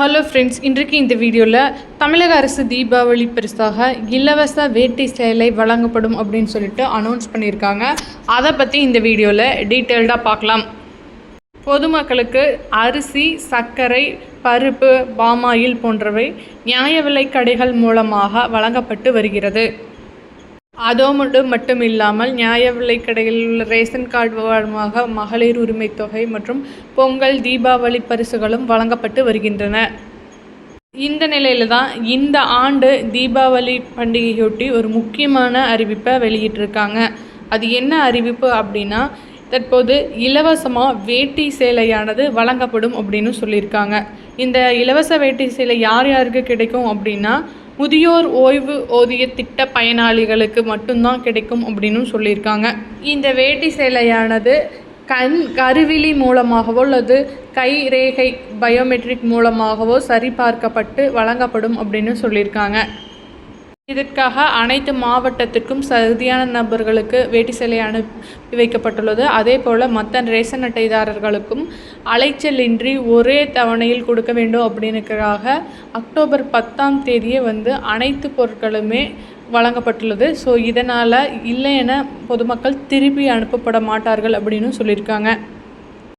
Hello friends இன்றைக்கு இந்த வீடியோவில் தமிழக அரசு தீபாவளி பரிசாக இலவச வேட்டி சேலை வழங்கப்படும் அப்படின்னு சொல்லிட்டு அனௌன்ஸ் பண்ணியிருக்காங்க. அதை பற்றி இந்த வீடியோவில் டீட்டெயில்டாக பார்க்கலாம். பொதுமக்களுக்கு அரிசி சர்க்கரை பருப்பு பாமாயில் போன்றவை நியாய விலை கடைகள் மூலமாக வழங்கப்பட்டு வருகிறது. அதோடு மட்டும் இல்லாமல் நியாய விலைக் கடையில் உள்ள ரேஷன் கார்டு மூலமாக மகளிர் உரிமைத் தொகை மற்றும் பொங்கல் தீபாவளி பரிசுகளும் வழங்கப்பட்டு வருகின்றன. இந்த நிலையில் தான் இந்த ஆண்டு தீபாவளி பண்டிகையொட்டி ஒரு முக்கியமான அறிவிப்பை வெளியிட்டிருக்காங்க. அது என்ன அறிவிப்பு அப்படின்னா தற்போது இலவசமாக வேட்டி சேலையானது வழங்கப்படும் அப்படின்னு சொல்லியிருக்காங்க. இந்த இலவச வேட்டி சேலை யார் யாருக்கு கிடைக்கும் அப்படின்னா முதியோர் ஓய்வு ஓதிய திட்ட பயனாளிகளுக்கு மட்டும்தான் கிடைக்கும் அப்படின்னு சொல்லியிருக்காங்க. இந்த வேட்டி சேலையானது கண் கருவிழி மூலமாகவோ அல்லது கை ரேகை பயோமெட்ரிக் மூலமாகவோ சரிபார்க்கப்பட்டு வழங்கப்படும் அப்படின்னு சொல்லியிருக்காங்க. இதற்காக அனைத்து மாவட்டத்திற்கும் சரியான நபர்களுக்கு வேட்டி சேலை அனுப்பி வைக்கப்பட்டுள்ளது. அதே போல் மற்ற ரேஷன் அட்டைதாரர்களுக்கும் அலைச்சலின்றி ஒரே தவணையில் கொடுக்க வேண்டும் அப்படின்னுக்காக அக்டோபர் பத்தாம் தேதியே வந்து அனைத்து பொருட்களுமே வழங்கப்பட்டுள்ளது. ஸோ இதனால் இல்லை பொதுமக்கள் திருப்பி அனுப்பப்பட மாட்டார்கள் அப்படின்னு சொல்லியிருக்காங்க.